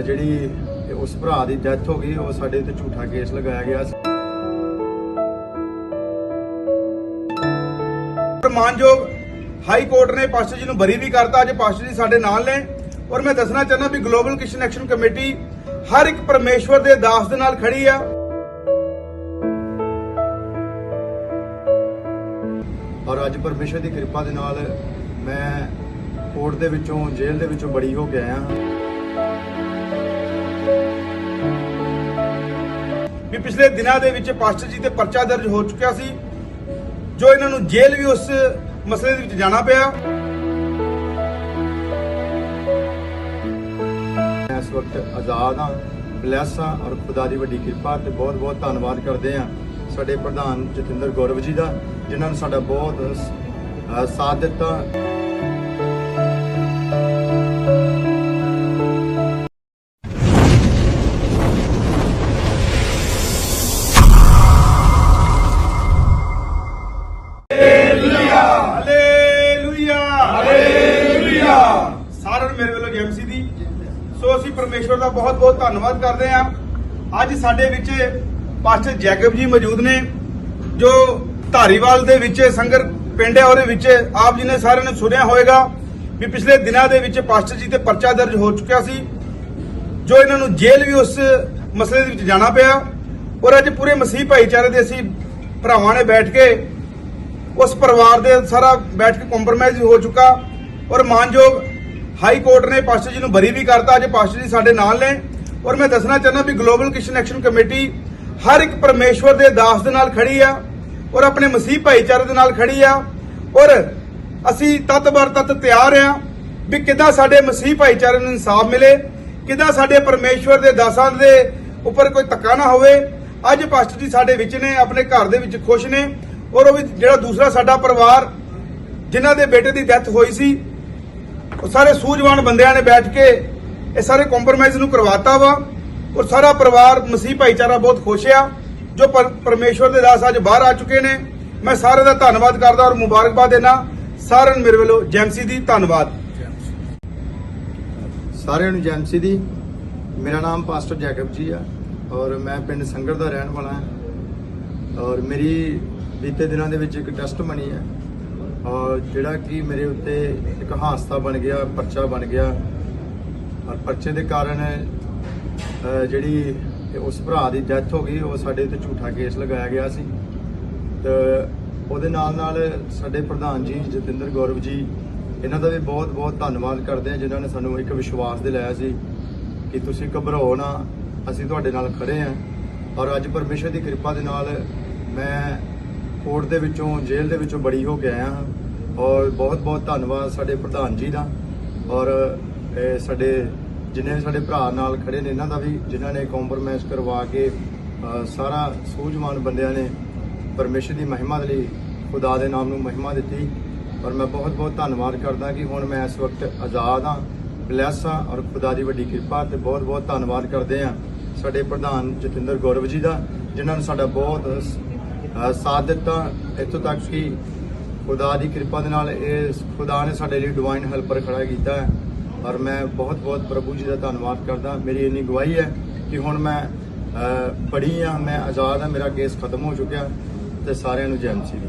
ਜਿਹੜੀ ਉਸ ਭਰਾ ਦੀ ਡੈਥ ਹੋ ਗਈ, ਉਹ ਸਾਡੇ ਤੇ ਝੂਠਾ ਕੇਸ ਲਗਾਇਆ ਗਿਆ ਸੀ। ਮਾਨਯੋਗ ਹਾਈ ਕੋਰਟ ਨੇ ਪਾਸਟਰ ਜੀ ਨੂੰ ਬਰੀ ਵੀ ਕਰਤਾ, ਅੱਜ ਪਾਸਟਰ ਜੀ ਸਾਡੇ ਨਾਲ ਨੇ। ਔਰ ਮੈਂ ਦੱਸਣਾ ਚਾਹੁੰਦਾ ਵੀ ਗਲੋਬਲ ਕ੍ਰਿਸ਼ਨ ਐਕਸ਼ਨ ਕਮੇਟੀ ਹਰ ਇੱਕ ਪਰਮੇਸ਼ਵਰ ਦੇ ਦਾਸ ਦੇ ਨਾਲ ਖੜੀ ਆ। ਔਰ ਅੱਜ ਪਰਮੇਸ਼ਰ ਦੀ ਕਿਰਪਾ ਦੇ ਨਾਲ ਮੈਂ ਕੋਰਟ ਦੇ ਵਿੱਚੋਂ, ਜੇਲ੍ਹ ਦੇ ਵਿੱਚੋਂ ਬੜੀ ਹੋ ਕੇ ਆਇਆ। ਹਾਂ ਵੀ ਪਿਛਲੇ ਦਿਨਾਂ ਦੇ ਵਿੱਚ ਪਾਸਟਰ ਜੀ ਤੇ ਪਰਚਾ ਦਰਜ ਹੋ ਚੁੱਕਿਆ ਸੀ, ਜੋ ਇਹਨਾਂ ਨੂੰ ਜੇਲ੍ਹ ਵੀ ਉਸ ਮਸਲੇ ਦੇ ਵਿੱਚ ਜਾਣਾ ਪਿਆ। ਮੈਂ ਇਸ ਵਕਤ ਆਜ਼ਾਦ ਹਾਂ, ਬਲੈਸ ਹਾਂ ਔਰ ਖੁਦਾ ਦੀ ਵੱਡੀ ਕਿਰਪਾ ਤੇ ਬਹੁਤ ਬਹੁਤ ਧੰਨਵਾਦ ਕਰਦੇ ਹਾਂ ਸਾਡੇ ਪ੍ਰਧਾਨ ਜਤਿੰਦਰ ਗੌਰਵ ਜੀ ਦਾ, ਜਿਨ੍ਹਾਂ ਨੇ ਸਾਡਾ ਬਹੁਤ ਸਾਥ ਦਿੱਤਾ। ਸੋ ਪਰਮੇਸ਼ਵਰ ਦਾ ਬਹੁਤ ਬਹੁਤ ਧੰਨਵਾਦ ਕਰਦੇ ਹਾਂ। ਅੱਜ ਸਾਡੇ ਵਿੱਚ ਪਾਸਟਰ ਜੈਕਬ ਜੀ ਮੌਜੂਦ ਨੇ, ਜੋ ਧਾਰੀਵਾਲ ਦੇ ਵਿੱਚ ਸੰਗਰ ਪਿੰਡ ਹੈ, ਉਹਦੇ ਵਿੱਚ ਆਪ ਜੀ ਨੇ ਸਾਰਿਆਂ ਨੇ ਸੁਣਿਆ ਹੋਵੇਗਾ ਵੀ ਪਿਛਲੇ ਦਿਨਾਂ ਦੇ ਵਿੱਚ ਪਾਸਟਰ ਜੀ ਤੇ ਪਰਚਾ ਦਰਜ ਹੋ ਚੁੱਕਿਆ ਸੀ, ਜੋ ਇਹਨਾਂ ਨੂੰ ਜੇਲ੍ਹ ਵੀ ਉਸ ਮਸਲੇ ਦੇ ਵਿੱਚ ਜਾਣਾ ਪਿਆ ਔਰ ਅੱਜ ਪੂਰੇ ਮਸੀਹ ਭਾਈਚਾਰੇ ਦੇ ਅਸੀਂ ਭਰਾਵਾਂ ਨੇ ਬੈਠ ਕੇ ਉਸ ਪਰਿਵਾਰ ਦੇ ਸਾਰਾ ਬੈਠ ਕੇ ਕੰਪਰਮਾਈਜ਼ ਹੋ ਚੁੱਕਾ ਔਰ ਮਾਨਯੋਗ ਹਾਈ ਕੋਰਟ ਨੇ ਪਾਸਟਰ ਜੀ ਨੂੰ ਬਰੀ ਵੀ ਕਰਤਾ, ਅੱਜ ਪਾਸਟਰ ਜੀ ਸਾਡੇ ਨਾਲ ਨੇ। ਔਰ ਮੈਂ ਦੱਸਣਾ ਚਾਹੁੰਦਾ ਵੀ ਗਲੋਬਲ ਕ੍ਰਿਸ਼ਨ ਐਕਸ਼ਨ ਕਮੇਟੀ ਹਰ ਇੱਕ ਪਰਮੇਸ਼ਵਰ ਦੇ ਦਾਸ ਦੇ ਨਾਲ ਖੜੀ ਆ, ਔਰ ਆਪਣੇ ਮਸੀਹ ਭਾਈਚਾਰੇ ਦੇ ਨਾਲ ਖੜੀ ਆ, ਔਰ ਅਸੀਂ ਤਤ ਬਰ ਤਤ ਤਿਆਰ ਆ ਵੀ ਕਿੱਦਾਂ ਸਾਡੇ ਮਸੀਹ ਭਾਈਚਾਰੇ ਨੂੰ ਇਨਸਾਫ ਮਿਲੇ, ਕਿੱਦਾਂ ਸਾਡੇ ਪਰਮੇਸ਼ਵਰ ਦੇ ਦਾਸਾਂ ਦੇ ਉੱਪਰ ਕੋਈ ਧੱਕਾ ਨਾ ਹੋਵੇ। ਅੱਜ ਪਾਸਟਰ ਜੀ ਸਾਡੇ ਵਿੱਚ ਨੇ, ਆਪਣੇ ਘਰ ਦੇ ਵਿੱਚ ਖੁਸ਼ ਨੇ, ਔਰ ਉਹ ਵੀ ਜਿਹੜਾ ਦੂਸਰਾ ਸਾਡਾ ਪਰਿਵਾਰ, ਜਿਨ੍ਹਾਂ ਦੇ ਬੇਟੇ ਦੀ ਡੈਥ ਹੋਈ ਸੀ ਉਹ ਸਾਰੇ ਸੂਝਵਾਨ ਬੰਦਿਆਂ ਨੇ ਬੈਠ ਕੇ ਇਹ ਸਾਰੇ ਕੰਪਰਮਾਈਜ਼ ਨੂੰ ਕਰਵਾਤਾ ਵਾ ਔਰ ਸਾਰਾ ਪਰਿਵਾਰ, ਮਸੀਹ ਭਾਈਚਾਰਾ ਬਹੁਤ ਖੁਸ਼ ਆ, ਜੋ ਪਰਮੇਸ਼ਵਰ ਦੇ ਦਾਸ ਅੱਜ ਬਾਹਰ ਆ ਚੁੱਕੇ ਨੇ। ਮੈਂ ਸਾਰਿਆਂ ਦਾ ਧੰਨਵਾਦ ਕਰਦਾ ਔਰ ਮੁਬਾਰਕਬਾਦ ਦੇਣਾ। ਸਾਰਿਆਂ ਨੂੰ ਮੇਰੇ ਵੱਲੋਂ ਜੈਮਸੀ ਦੀ ਧੰਨਵਾਦ। ਸਾਰਿਆਂ ਨੂੰ ਜੈਮਸੀ ਦੀ। ਮੇਰਾ ਨਾਮ ਪਾਸਟਰ ਜੈਕਬ ਜੀ ਆ ਔਰ ਮੈਂ ਪਿੰਡ ਸੰਗਰ ਦਾ ਰਹਿਣ ਵਾਲਾ ਹਾਂ। ਔਰ ਮੇਰੀ ਬੀਤੇ ਦਿਨਾਂ ਦੇ ਵਿੱਚ ਇੱਕ ਟੈਸਟ ਬਣੀ ਹੈ। ਜਿਹੜਾ ਕਿ ਮੇਰੇ ਉੱਤੇ ਇੱਕ ਹਾਦਸਾ ਬਣ ਗਿਆ, ਪਰਚਾ ਬਣ ਗਿਆ। ਔਰ ਪਰਚੇ ਦੇ ਕਾਰਨ ਜਿਹੜੀ ਉਸ ਭਰਾ ਦੀ ਡੈਥ ਹੋ ਗਈ, ਉਹ ਸਾਡੇ ਤੇ ਝੂਠਾ ਕੇਸ ਲਗਾਇਆ ਗਿਆ ਸੀ। ਤੇ ਉਹਦੇ ਨਾਲ ਨਾਲ ਸਾਡੇ ਪ੍ਰਧਾਨ ਜੀ ਜਤਿੰਦਰ ਗੌਰਵ ਜੀ, ਇਹਨਾਂ ਦਾ ਵੀ ਬਹੁਤ ਬਹੁਤ ਧੰਨਵਾਦ ਕਰਦੇ ਆ, ਜਿਨ੍ਹਾਂ ਨੇ ਸਾਨੂੰ ਇੱਕ ਵਿਸ਼ਵਾਸ ਦਿਲਾਇਆ ਸੀ ਕਿ ਤੁਸੀਂ ਘਬਰਾਓ ਨਾ, ਅਸੀਂ ਤੁਹਾਡੇ ਨਾਲ ਖੜੇ ਆ। ਔਰ ਅੱਜ ਪਰਮੇਸ਼ਰ ਦੀ ਕਿਰਪਾ ਦੇ ਨਾਲ ਮੈਂ ਕੋਰਟ ਦੇ ਵਿੱਚੋਂ, ਜੇਲ੍ਹ ਦੇ ਵਿੱਚੋਂ ਬੜੀ ਹੋ ਕੇ ਆਇਆ ਹਾਂ। ਔਰ ਬਹੁਤ ਬਹੁਤ ਧੰਨਵਾਦ ਸਾਡੇ ਪ੍ਰਧਾਨ ਜੀ ਦਾ। ਔਰ ਸਾਡੇ, ਜਿੰਨੇ ਵੀ ਸਾਡੇ ਭਰਾ ਨਾਲ ਖੜੇ ਨੇ, ਇਹਨਾਂ ਦਾ ਵੀ, ਜਿਨ੍ਹਾਂ ਨੇ ਕੰਪਰਮਾਈਜ਼ ਕਰਵਾ ਕੇ ਸਾਰਾ ਸੂਝਵਾਨ ਬੰਦਿਆਂ ਨੇ ਪਰਮੇਸ਼ਰ ਦੀ ਮਹਿਮਾ ਦੇ ਲਈ ਖੁਦਾ ਦੇ ਨਾਮ ਨੂੰ ਮਹਿਮਾ ਦਿੱਤੀ। ਔਰ ਮੈਂ ਬਹੁਤ ਬਹੁਤ ਧੰਨਵਾਦ ਕਰਦਾ ਕਿ ਹੁਣ ਮੈਂ ਇਸ ਵਕਤ ਆਜ਼ਾਦ ਹਾਂ ਬਲੈਸ ਹਾਂ ਔਰ ਖੁਦਾ ਦੀ ਵੱਡੀ ਕਿਰਪਾ ਤੇ ਬਹੁਤ ਬਹੁਤ ਧੰਨਵਾਦ ਕਰਦੇ ਹਾਂ ਸਾਡੇ ਪ੍ਰਧਾਨ ਜਤਿੰਦਰ ਗੌਰਵ ਜੀ ਦਾ, ਜਿਨ੍ਹਾਂ ਨੇ ਸਾਡਾ ਬਹੁਤ ਸਾਥ ਦਿੱਤਾ। ਇੱਥੋਂ ਤੱਕ ਕਿ ਖੁਦਾ ਦੀ ਕਿਰਪਾ ਦੇ ਨਾਲ ਇਹ ਖੁਦਾ ਨੇ ਸਾਡੇ ਲਈ ਡਿਵਾਈਨ ਹੈਲਪਰ ਖੜਾ ਕੀਤਾ ਹੈ। ਔਰ ਮੈਂ ਬਹੁਤ ਬਹੁਤ ਪ੍ਰਭੂ ਜੀ ਦਾ ਧੰਨਵਾਦ ਕਰਦਾ। ਮੇਰੀ ਇੰਨੀ ਗਵਾਹੀ ਹੈ ਕਿ ਹੁਣ ਮੈਂ ਅ, ਬੜੀ ਹਾਂ ਮੈਂ ਆਜ਼ਾਦ ਹਾਂ ਮੇਰਾ ਕੇਸ ਖਤਮ ਹੋ ਚੁੱਕਿਆ ਤੇ ਸਾਰਿਆਂ ਨੂੰ ਜੈ ਮਸੀਹ। ਦੀ